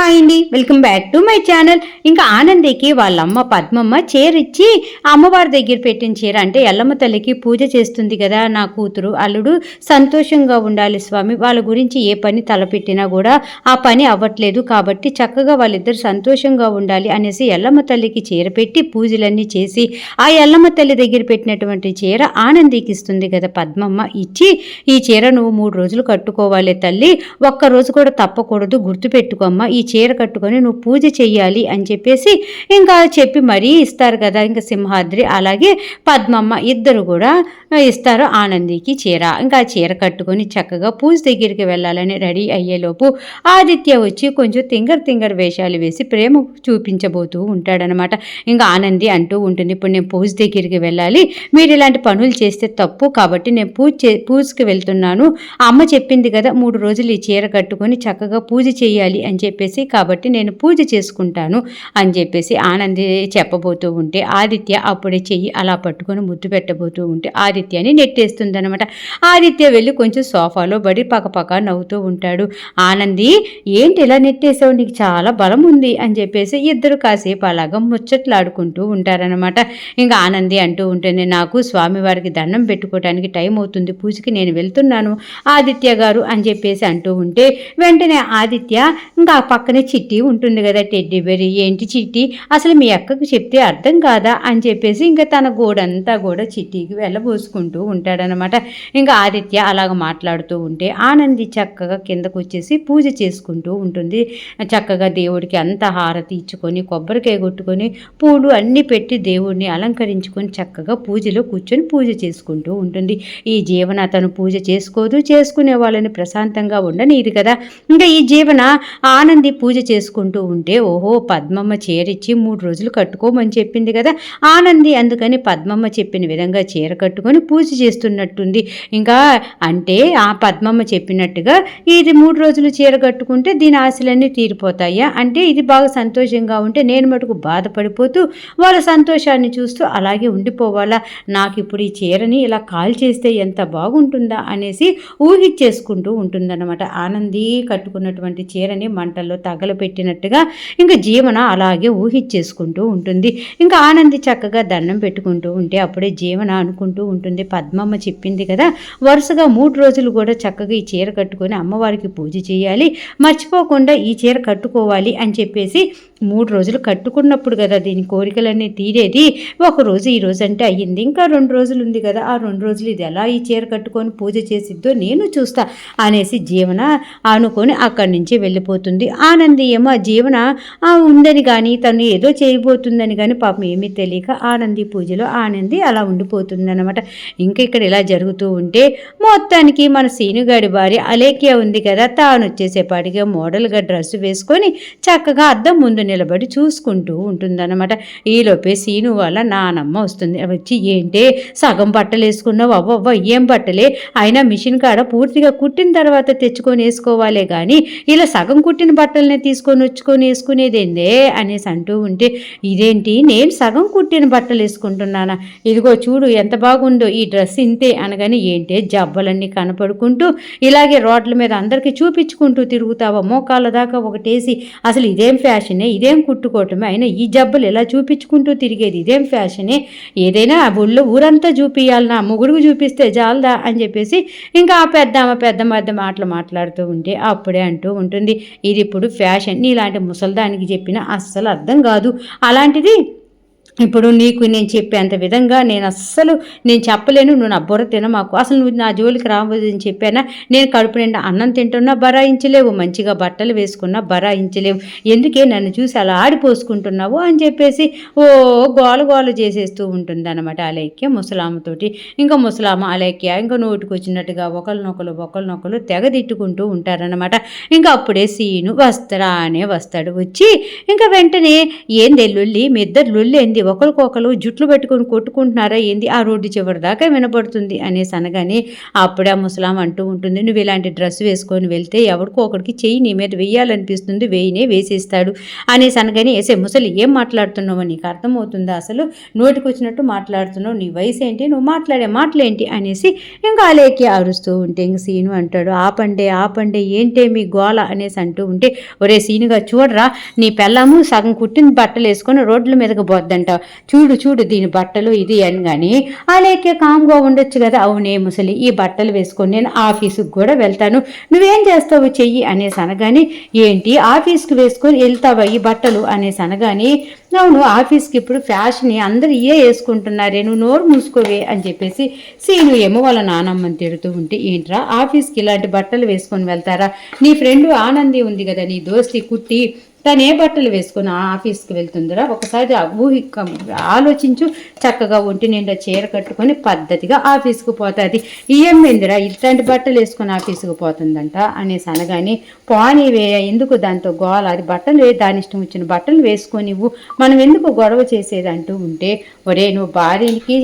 Hi అండి. Welcome back to my channel ఇంకా ఆనందికి వాళ్ళ అమ్మ పద్మమ్మ చీర ఇచ్చి అమ్మవారి దగ్గర పెట్టిన చీర అంటే ఎల్లమ్మ తల్లికి పూజ చేస్తుంది కదా నా కూతురు అల్లుడు సంతోషంగా ఉండాలి స్వామి. వాళ్ళ గురించి ఏ పని తలపెట్టినా కూడా ఆ పని అవ్వట్లేదు కాబట్టి చక్కగా వాళ్ళిద్దరు సంతోషంగా ఉండాలి అనేసి ఎల్లమ్మ తల్లికి చీర పెట్టి పూజలన్నీ చేసి ఆ ఎల్లమ్మ తల్లి దగ్గర పెట్టినటువంటి చీర ఆనందికి ఇస్తుంది కదా పద్మమ్మ. ఇచ్చి ఈ చీర నువ్వు మూడు రోజులు కట్టుకోవాలి తల్లి. ఒక్క రోజు కూడా తప్పకూడదు. గుర్తుపెట్టుకోమ్మ ఈ చీర కట్టుకొని నువ్వు పూజ చెయ్యాలి అని చెప్పేసి ఇంకా చెప్పి మరీ ఇస్తారు కదా ఇంకా సింహాద్రి. అలాగే పద్మమ్మ ఇద్దరు కూడా ఇస్తారు ఆనందికి చీర. ఇంకా చీర కట్టుకొని చక్కగా పూజ దగ్గరికి వెళ్ళాలని రెడీ అయ్యేలోపు ఆదిత్య వచ్చి కొంచెం తింగర్ తింగర్ వేషాలు వేసి ప్రేమ చూపించబోతూ ఉంటాడనమాట. ఇంకా ఆనంది అంటూ ఉంటుంది ఇప్పుడు నేను పూజ దగ్గరికి వెళ్ళాలి. మీరు ఇలాంటి పనులు చేస్తే తప్పు కాబట్టి నేను పూజ చే పూజకి వెళ్తున్నాను. అమ్మ చెప్పింది కదా మూడు రోజులు ఈ చీర కట్టుకొని చక్కగా పూజ చేయాలి అని చెప్పేసి కాబట్టి నేను పూజ చేసుకుంటాను అని చెప్పేసి ఆనంది చెప్పబోతూ ఉంటే ఆదిత్య అప్పుడే చెయ్యి అలా పట్టుకొని ముద్దు పెట్టబోతూ ఉంటే ఆదిత్యని నెట్టేస్తుంది అనమాట ఆదిత్య వెళ్ళి కొంచెం సోఫాలో పడి పక్కపక్క నవ్వుతూ ఉంటాడు. ఆనంది ఏంటి ఇలా నెట్టేసావు నీకు చాలా బలం ఉంది అని చెప్పేసి ఇద్దరు కాసేపు అలాగా ముచ్చట్లాడుకుంటూ ఉంటారనమాట ఇంకా ఆనంది అంటూ ఉంటుంది నాకు స్వామివారికి దండం పెట్టుకోవడానికి టైం అవుతుంది. పూజకి నేను వెళ్తున్నాను ఆదిత్య గారు అని చెప్పేసి అంటూ ఉంటే వెంటనే ఆదిత్య ఇంకా పక్కనే చిట్టి ఉంటుంది కదా టెడ్డీ బెర్రీ. ఏంటి చిట్టి? అసలు మీ అక్కకు చెప్తే అర్థం కాదా అని చెప్పేసి ఇంకా తన గోడంతా కూడా చిట్టికి వెళ్ళబోసుకుంటూ ఉంటాడనమాట ఇంకా ఆదిత్య అలాగ మాట్లాడుతూ ఉంటే ఆనంది చక్కగా కిందకు వచ్చేసి పూజ చేసుకుంటూ ఉంటుంది. చక్కగా దేవుడికి అంత హారతి ఇచ్చుకొని కొబ్బరికాయ కొట్టుకొని పూలు అన్నీ పెట్టి దేవుడిని అలంకరించుకొని చక్కగా పూజలో కూర్చొని పూజ చేసుకుంటూ ఉంటుంది. ఈ జీవన తను పూజ చేసుకోదు. చేసుకునే వాళ్ళని ప్రశాంతంగా ఉండనీది కదా. ఇంకా ఈ జీవన ఆనంది పూజ చేసుకుంటూ ఉంటే ఓహో పద్మమ్మ చీరిచ్చి మూడు రోజులు కట్టుకోమని చెప్పింది కదా. ఆనంది అందుకని పద్మమ్మ చెప్పిన విధంగా చీర కట్టుకొని పూజ చేస్తున్నట్టుంది. ఇంకా అంటే ఆ పద్మమ్మ చెప్పినట్టుగా ఇది మూడు రోజులు చీర కట్టుకుంటే దీని ఆశలన్నీ తీరిపోతాయా? అంటే ఇది బాగా సంతోషంగా ఉంటే నేను మటుకు బాధపడిపోతూ వాళ్ళ సంతోషాన్ని చూస్తూ అలాగే ఉండిపోవాలా? నాకు ఇప్పుడు ఈ చీరని ఇలా కాల్ చేస్తే ఎంత బాగుంటుందా? అనేసి ఊహించేసుకుంటూ ఉంటుందన్నమాట. ఆనంది కట్టుకున్నటువంటి చీరని మంటల్లో తగలపెట్టినట్టుగా ఇంకా జీవన అలాగే ఊహించేసుకుంటూ ఉంటుంది. ఇంకా ఆనంది చక్కగా దండం పెట్టుకుంటూ ఉంటే అప్పుడే జీవన అనుకుంటూ ఉంటుంది. పద్మమ్మ చెప్పింది కదా వరుసగా మూడు రోజులు కూడా చక్కగా ఈ చీర కట్టుకొని అమ్మవారికి పూజ చేయాలి. మర్చిపోకుండా ఈ చీర కట్టుకోవాలి అని చెప్పేసి మూడు రోజులు కట్టుకున్నప్పుడు కదా దీని కోరికలన్నీ తీరేది. ఒక రోజు ఈ రోజు అంటే అయ్యింది. ఇంకా రెండు రోజులు ఉంది కదా. ఆ రెండు రోజులు ఇది ఎలా ఈ చీర కట్టుకొని పూజ చేసిద్దో నేను చూస్తా అనేసి జీవన అనుకొని అక్కడి నుంచి వెళ్ళిపోతుంది. ఆనంది ఏమో జీవన ఉందని కానీ తను ఏదో చేయబోతుందని కానీ పాపం ఏమీ తెలియక ఆనంది పూజలో ఆనంది అలా ఉండిపోతుంది అనమాట ఇంకా ఇక్కడ ఇలా జరుగుతూ ఉంటే మొత్తానికి మన సీనుగాడి భార్య అలేఖ్య ఉంది కదా. తాను వచ్చేసేపాటిగా మోడల్గా డ్రెస్ వేసుకొని చక్కగా అద్దం ముందు నిలబడి చూసుకుంటూ ఉంటుందన్నమాట. ఈలోపే సీను వాళ్ళ నానమ్మ వస్తుంది. వచ్చి ఏంటే సగం బట్టలు వేసుకున్నావు? అవ్వవ్వ ఏం బట్టలే? అయినా మిషన్ కాడ పూర్తిగా కుట్టిన తర్వాత తెచ్చుకొని వేసుకోవాలే కానీ ఇలా సగం కుట్టిన బట్టలనే తీసుకొని వచ్చుకొని వేసుకునేదేందే? అనేసి అంటూ ఉంటే ఇదేంటి? నేను సగం కుట్టిన బట్టలు వేసుకుంటున్నానా? ఇదిగో చూడు ఎంత బాగుందో? ఈ డ్రెస్ ఇంతే అనగానే ఏంటే జబ్బలన్నీ కనపడుకుంటూ ఇలాగే రోడ్ల మీద అందరికీ చూపించుకుంటూ తిరుగుతావా? మోకాళ్ళ దాకా ఒకటేసి అసలు ఇదేం ఫ్యాషనే? ఇదేం కుట్టుకోవటమే? అయినా ఈ జబ్బలు ఎలా చూపించుకుంటూ తిరిగేది? ఇదేం ఫ్యాషనే? ఏదైనా ఆ ఊళ్ళో ఊరంతా చూపియాలి నా ముగుడుకు చూపిస్తే జాలదా? అని చెప్పేసి ఇంకా ఆ పెద్దమ్మ పెద్ద మాటలు మాట్లాడుతూ ఉంటే అప్పుడే అంటూ ఉంటుంది. ఇది ఇప్పుడు ఫ్యాషన్. నీలాంటి ముసల్దానికి చెప్పిన అస్సలు అర్థం కాదు. అలాంటిది ఇప్పుడు నీకు నేను చెప్పేంత విధంగా నేను అస్సలు నేను చెప్పలేను నువ్వు నా బుర్ర తినమాకు అసలు నువ్వు నా జోలికి రాబోదని చెప్పానా? నేను కడుపు నిండా అన్నం తింటున్నా బరాయించలేవు. మంచిగా బట్టలు వేసుకున్నా బరాయించలేవు. ఎందుకే నన్ను చూసి అలా ఆడిపోసుకుంటున్నావు అని చెప్పేసి ఓ గోల గోల చేసేస్తూ ఉంటుంది అనమాట అలైక్య ముసలామతోటి. ఇంకా ముసలామ అలైక్య ఇంకా నోటికి వచ్చినట్టుగా ఒకరినొకరు ఒకరినొకరు తెగ తిట్టుకుంటూ ఉంటారనమాట ఇంకా అప్పుడే సీను వస్తారా అనే వస్తాడు. వచ్చి ఇంకా వెంటనే ఏంది లుల్లి? మీ ఇద్దరు లుల్లి ఏంది ఒకరికొకరు జుట్లు పెట్టుకొని కొట్టుకుంటున్నారా ఏంది? ఆ రోడ్డు చివరి దాకా వినపడుతుంది అనేసి అనగానే అప్పుడే ఆ ముసలాం అంటూ ఉంటుంది నువ్వు ఇలాంటి డ్రెస్ వేసుకొని వెళ్తే ఎవరికో ఒకరికి చెయ్యి నీ మీద వెయ్యాలనిపిస్తుంది వేయినే వేసేస్తాడు అనేసి అనగానే వేసే ముసలి ఏం మాట్లాడుతున్నావు నీకు అర్థమవుతుందా? అసలు నోటికి వచ్చినట్టు మాట్లాడుతున్నావు నీ వయసు ఏంటి నువ్వు మాట్లాడే మాటలేంటి? అనేసి ఇంకా అలేకి అరుస్తూ ఉంటే ఇంక సీను అంటాడు ఆపండే ఆపండే ఏంటే మీ గోల? అనేసి అంటూ ఉంటే ఒరే సీనుగా చూడరా నీ పెళ్ళాము సగం కుట్టిన బట్టలు వేసుకొని రోడ్ల మీదకి పోద్దంట చూడు చూడు దీని బట్టలు ఇది అని కానీ అలేకే కామ్గా ఉండొచ్చు కదా. అవునే ముసలి ఈ బట్టలు వేసుకొని నేను ఆఫీసుకు కూడా వెళ్తాను. నువ్వేం చేస్తావు చెయ్యి అనేసి అనగానే ఏంటి ఆఫీస్కి వేసుకొని వెళ్తావా ఈ బట్టలు అనేసి అనగానే అవును ఆఫీస్కి ఇప్పుడు ఫ్యాషన్ అందరు ఇయే వేసుకుంటున్నారే నువ్వు నోరు మూసుకోవే అని చెప్పేసి సీను ఏమో వాళ్ళ నానమ్మని తిడుతూ ఉంటే ఏంట్రా ఆఫీస్కి ఇలాంటి బట్టలు వేసుకొని వెళ్తారా? నీ ఫ్రెండ్ ఆనంది ఉంది కదా నీ దోస్తి కుట్టి తను ఏ బట్టలు వేసుకుని ఆ ఆఫీస్కి వెళ్తుందిరా. ఒకసారి ఆ ఊహి ఆలోచించు. చక్కగా ఒంటి నిండా చీర కట్టుకొని పద్ధతిగా ఆఫీస్కి పోతుంది. ఇయ్యమ్మిందిరా ఇట్లాంటి బట్టలు వేసుకొని ఆఫీస్కి పోతుందంట అనేసి అనగానే పోనీవే ఎందుకు దాంతో గోల? అది బట్టలు వే దాని ఇష్టం వచ్చిన బట్టలు వేసుకొని మనం ఎందుకు గొడవ చేసేది అంటూ ఉంటే ఒరే నువ్వు భార్యకి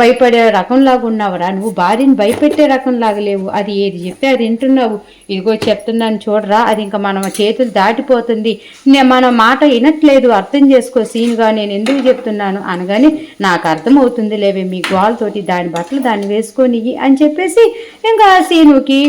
భయపడే రకంలాగా ఉన్నావురా. నువ్వు భార్యని భయపెట్టే రకంలాగా లేవు. అది ఏది చెప్పి అది వింటున్నావు? ఇదిగో చెప్తున్నాను చూడరా. అది ఇంకా మనం చేతులు దాటిపోతుంది. మన మాట వినట్లేదు అర్థం చేసుకో సీన్గా నేను ఎందుకు చెప్తున్నాను అనగానే నాకు అర్థమవుతుంది లేవే మీ గోల్తోటి దాని బట్టలు దాన్ని వేసుకొని అని చెప్పేసి ఇంకా సీనుకి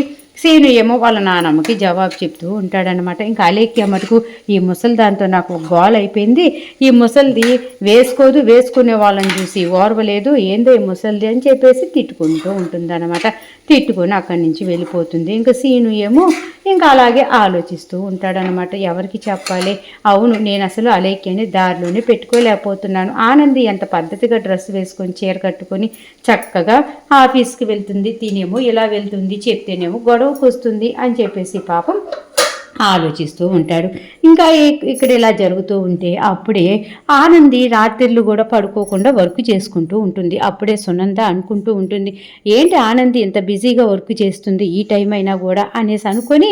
సీను ఏమో వాళ్ళ నానమ్మకి జవాబు చెప్తూ ఉంటాడనమాట ఇంకా అలేఖ్య మటుకు ఈ ముసలి దాంతో నాకు గోల్ అయిపోయింది. ఈ ముసలిది వేసుకోదు వేసుకునే వాళ్ళని చూసి ఓర్వలేదు. ఏందో ఈ ముసలిది అని చెప్పేసి తిట్టుకుంటూ ఉంటుందన్నమాట. తిట్టుకొని అక్కడి నుంచి వెళ్ళిపోతుంది. ఇంకా సీను ఏమో ఇంకా అలాగే ఆలోచిస్తూ ఉంటాడనమాట ఎవరికి చెప్పాలి? అవును నేను అసలు అలేఖ్యని దారిలోనే పెట్టుకోలేకపోతున్నాను. ఆనంది ఎంత పద్ధతిగా డ్రెస్ వేసుకొని చీర కట్టుకొని చక్కగా ఆఫీస్కి వెళ్తుంది. తినేమో ఇలా వెళ్తుంది. చెప్తేనేమో గొడవ గొడవకు వస్తుంది అని చెప్పేసి పాపం ఆలోచిస్తూ ఉంటాడు. ఇంకా ఇక్కడ ఇలా జరుగుతూ ఉంటే అప్పుడే ఆనంది రాత్రిళ్ళు కూడా పడుకోకుండా వర్క్ చేసుకుంటూ ఉంటుంది. అప్పుడే సునంద అనుకుంటూ ఉంటుంది ఏంటి ఆనంది ఇంత బిజీగా వర్క్ చేస్తుంది ఈ టైం అయినా కూడా? అనేసి అనుకొని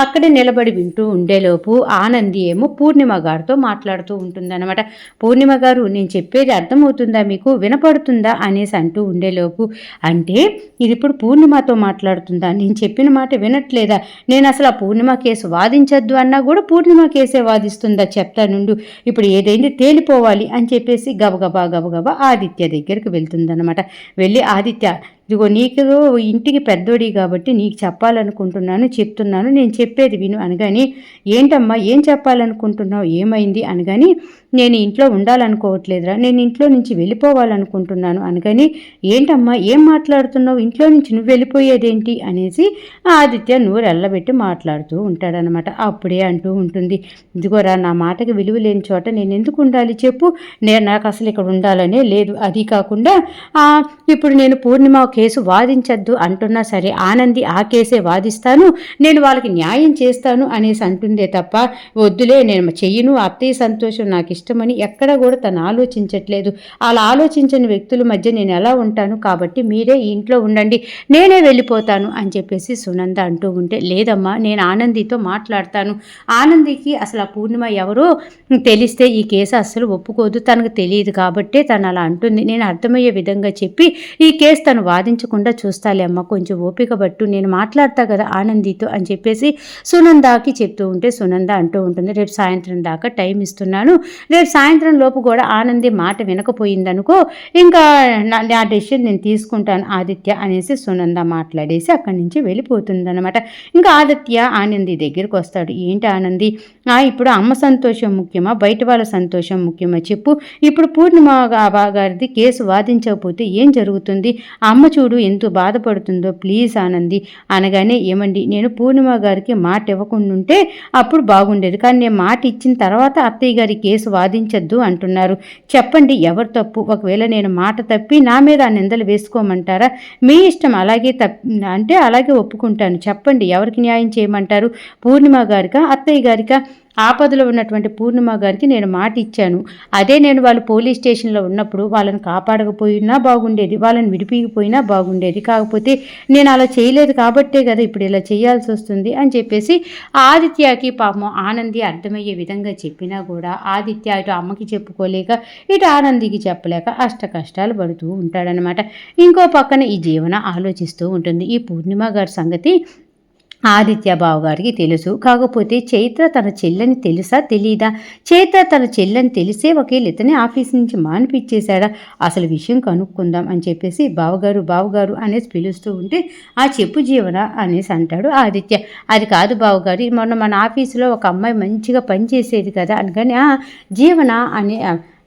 అక్కడే నిలబడి వింటూ ఉండేలోపు ఆనంది ఏమో పూర్ణిమ గారితో మాట్లాడుతూ ఉంటుంది అనమాట పూర్ణిమ గారు నేను చెప్పేది అర్థమవుతుందా మీకు? వినపడుతుందా? అనేసి అంటూ ఉండేలోపు అంటే ఇది ఇప్పుడు పూర్ణిమతో మాట్లాడుతుందా? నేను చెప్పిన మాట వినట్లేదా? నేను అసలు ఆ పూర్ణిమకి కేసు వాదించద్దు అన్నా కూడా పూర్ణిమ కేసే వాదిస్తుందా చెప్తా నుండు. ఇప్పుడు ఏదైంది తేలిపోవాలి అని చెప్పేసి గబగబా గబగబా ఆదిత్య దగ్గరికి వెళ్తుందన్నమాట. వెళ్ళి ఆదిత్య ఇదిగో నీకు ఇంటికి పెద్దోడి కాబట్టి నీకు చెప్పాలనుకుంటున్నాను చెప్తున్నాను. నేను చెప్పేది విను అనగాని ఏంటమ్మా ఏం చెప్పాలనుకుంటున్నావు? ఏమైంది? అనగాని నేను ఇంట్లో ఉండాలనుకోవట్లేదురా. నేను ఇంట్లో నుంచి వెళ్ళిపోవాలనుకుంటున్నాను. అనగాని ఏంటమ్మా ఏం మాట్లాడుతున్నావు? ఇంట్లో నుంచి నువ్వు వెళ్ళిపోయేదేంటి? అనేసి ఆదిత్య నూరు ఎల్లబెట్టి మాట్లాడుతూ ఉంటాడనమాట. అప్పుడే అంటూ ఉంటుంది ఇదిగోరా నా మాటకి విలువ లేని చోట నేను ఎందుకు ఉండాలి? చెప్పు. నేను నాకు అసలు ఇక్కడ ఉండాలనే లేదు. అది కాకుండా ఇప్పుడు నేను పూర్ణిమకి కేసు వాదించద్దు అంటున్నా సరే ఆనంది ఆ కేసే వాదిస్తాను నేను వాళ్ళకి న్యాయం చేస్తాను అనేసి అంటుందే తప్ప వద్దులే నేను చెయ్యను అత్తయ్య సంతోషం నాకు ఇష్టమని ఎక్కడ కూడా తను ఆలోచించట్లేదు. అలా ఆలోచించని వ్యక్తుల మధ్య నేను ఎలా ఉంటాను కాబట్టి మీరే ఈ ఇంట్లో ఉండండి నేనే వెళ్ళిపోతాను అని చెప్పేసి సునంద అంటూ ఉంటే లేదమ్మా నేను ఆనందితో మాట్లాడతాను. ఆనందికి అసలు ఆ పూర్ణిమ ఎవరో తెలిస్తే ఈ కేసు అస్సలు ఒప్పుకోదు తనకు తెలియదు కాబట్టే తను అలా అంటుంది. నేను అర్థమయ్యే విధంగా చెప్పి ఈ కేసు తను వాది సాధించకుండా చూస్తాలే అమ్మ. కొంచెం ఓపిక పట్టు. నేను మాట్లాడతా కదా ఆనందితో అని చెప్పేసి సునందాకి చెప్తూ ఉంటే సునంద అంటూ ఉంటుంది రేపు సాయంత్రం దాకా టైం ఇస్తున్నాను. రేపు సాయంత్రం లోపు కూడా ఆనంది మాట వినకపోయిందనుకో ఇంకా నా డెసిషన్ నేను తీసుకుంటాను ఆదిత్య అనేసి సునంద మాట్లాడేసి అక్కడి నుంచి వెళ్ళిపోతుందన్నమాట. ఇంకా ఆదిత్య ఆనంది దగ్గరికి వస్తాడు. ఏంటి ఆనంది? ఇప్పుడు అమ్మ సంతోషం ముఖ్యమా? బయట వాళ్ళ సంతోషం ముఖ్యమా? చెప్పు. ఇప్పుడు పూర్ణిమ గారిది కేసు వాదించకపోతే ఏం జరుగుతుంది? అమ్మ చూడు ఎంత బాధపడుతుందో ప్లీజ్ ఆనంది అనగానే ఏమండి నేను పూర్ణిమ గారికి మాట ఇవ్వకుండా ఉంటే అప్పుడు బాగుండేది. కానీ నేను మాట ఇచ్చిన తర్వాత అత్తయ్య గారి కేసు వాదించద్దు అంటున్నారు. చెప్పండి ఎవరు తప్పు? ఒకవేళ నేను మాట తప్పి నా మీద ఆ నిందలు వేసుకోమంటారా? మీ ఇష్టం అలాగే తప్ అంటే అలాగే ఒప్పుకుంటాను. చెప్పండి ఎవరికి న్యాయం చేయమంటారు? పూర్ణిమ గారికా అత్తయ్య గారికా? ఆపదలో ఉన్నటువంటి పూర్ణిమ గారికి నేను మాట ఇచ్చాను. అదే నేను వాళ్ళు పోలీస్ స్టేషన్లో ఉన్నప్పుడు వాళ్ళని కాపాడకపోయినా బాగుండేది వాళ్ళని విడిపిగిపోయినా బాగుండేది. కాకపోతే నేను అలా చేయలేదు కాబట్టే కదా ఇప్పుడు ఇలా చేయాల్సి వస్తుంది అని చెప్పేసి ఆదిత్యకి పాపం ఆనంది అర్థమయ్యే విధంగా చెప్పినా కూడా ఆదిత్య ఇటు అమ్మకి చెప్పుకోలేక ఇటు ఆనందికి చెప్పలేక అష్ట కష్టాలు పడుతూ ఉంటాడనమాట ఇంకో పక్కన ఈ జీవన ఆలోచిస్తూ ఉంటుంది. ఈ పూర్ణిమ గారి సంగతి ఆదిత్య గారికి తెలుసు. కాకపోతే చైత్ర తన చెల్లని తెలుసా తెలీదా? చైత్ర తన చెల్లని తెలిసే ఒకేళ్ళు ఇతనే ఆఫీస్ నుంచి మానిపించేశాడా? అసలు విషయం కనుక్కుందాం అని చెప్పేసి బావగారు బావగారు అనేసి పిలుస్తూ ఉంటే ఆ చెప్పు జీవన అనేసి అంటాడు ఆదిత్య. అది కాదు బావగారు మొన్న మన ఆఫీసులో ఒక అమ్మాయి మంచిగా పనిచేసేది కదా అనగానే జీవన అని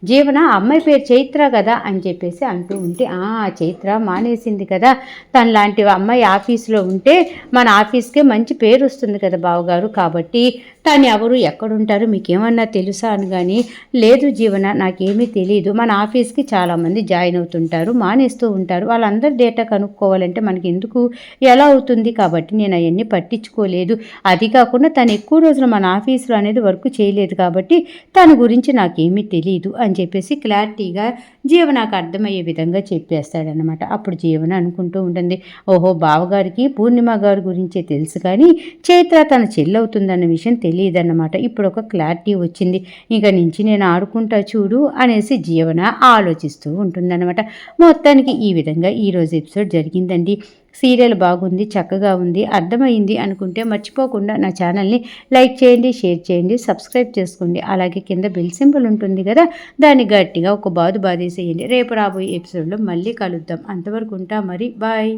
జీవన ఆ అమ్మాయి పేరు చైత్ర కదా అని చెప్పేసి అంటూ ఉంటే ఆ చైత్ర మానేసింది కదా. తన లాంటి అమ్మాయి ఆఫీస్లో ఉంటే మన ఆఫీస్కే మంచి పేరు వస్తుంది కదా బావగారు. కాబట్టి తను ఎవరు ఎక్కడుంటారు? మీకేమన్నా తెలుసా అని కానీ లేదు జీవన నాకేమీ తెలియదు మన ఆఫీస్కి చాలామంది జాయిన్ అవుతుంటారు మానేస్తూ ఉంటారు. వాళ్ళందరి డేటా కనుక్కోవాలంటే మనకి ఎందుకు? ఎలా అవుతుంది? కాబట్టి నేను అవన్నీ పట్టించుకోలేదు. అది కాకుండా తను ఎక్కువ రోజులు మన ఆఫీస్లో అనేది వర్క్ చేయలేదు కాబట్టి తన గురించి నాకేమీ తెలియదు అని చెప్పేసి క్లారిటీగా జీవనకు అర్థమయ్యే విధంగా చెప్పేస్తాడనమాట అప్పుడు జీవన అనుకుంటూ ఉంటుంది. ఓహో బావగారికి పూర్ణిమ గారి గురించే తెలుసు కానీ చైత్ర తన చెల్లవుతుందన్న విషయం తెలియదు తెలియదన్నమాట. ఇప్పుడు ఒక క్లారిటీ వచ్చింది. ఇక నుంచి నేను ఆడుకుంటా చూడు అనేసి జీవన ఆలోచిస్తూ ఉంటుందన్నమాట. మొత్తానికి ఈ విధంగా ఈరోజు ఎపిసోడ్ జరిగిందండి. సీరియల్ బాగుంది చక్కగా ఉంది అర్థమైంది అనుకుంటే మర్చిపోకుండా నా ఛానల్ని లైక్ చేయండి షేర్ చేయండి సబ్స్క్రైబ్ చేసుకోండి. అలాగే కింద బెల్ సింబల్ ఉంటుంది కదా దాన్ని గట్టిగా ఒక బాదు బాధేసేయండి రేపు రాబోయే ఎపిసోడ్లో మళ్ళీ కలుద్దాం. అంతవరకు ఉంటా మరి. బాయ్.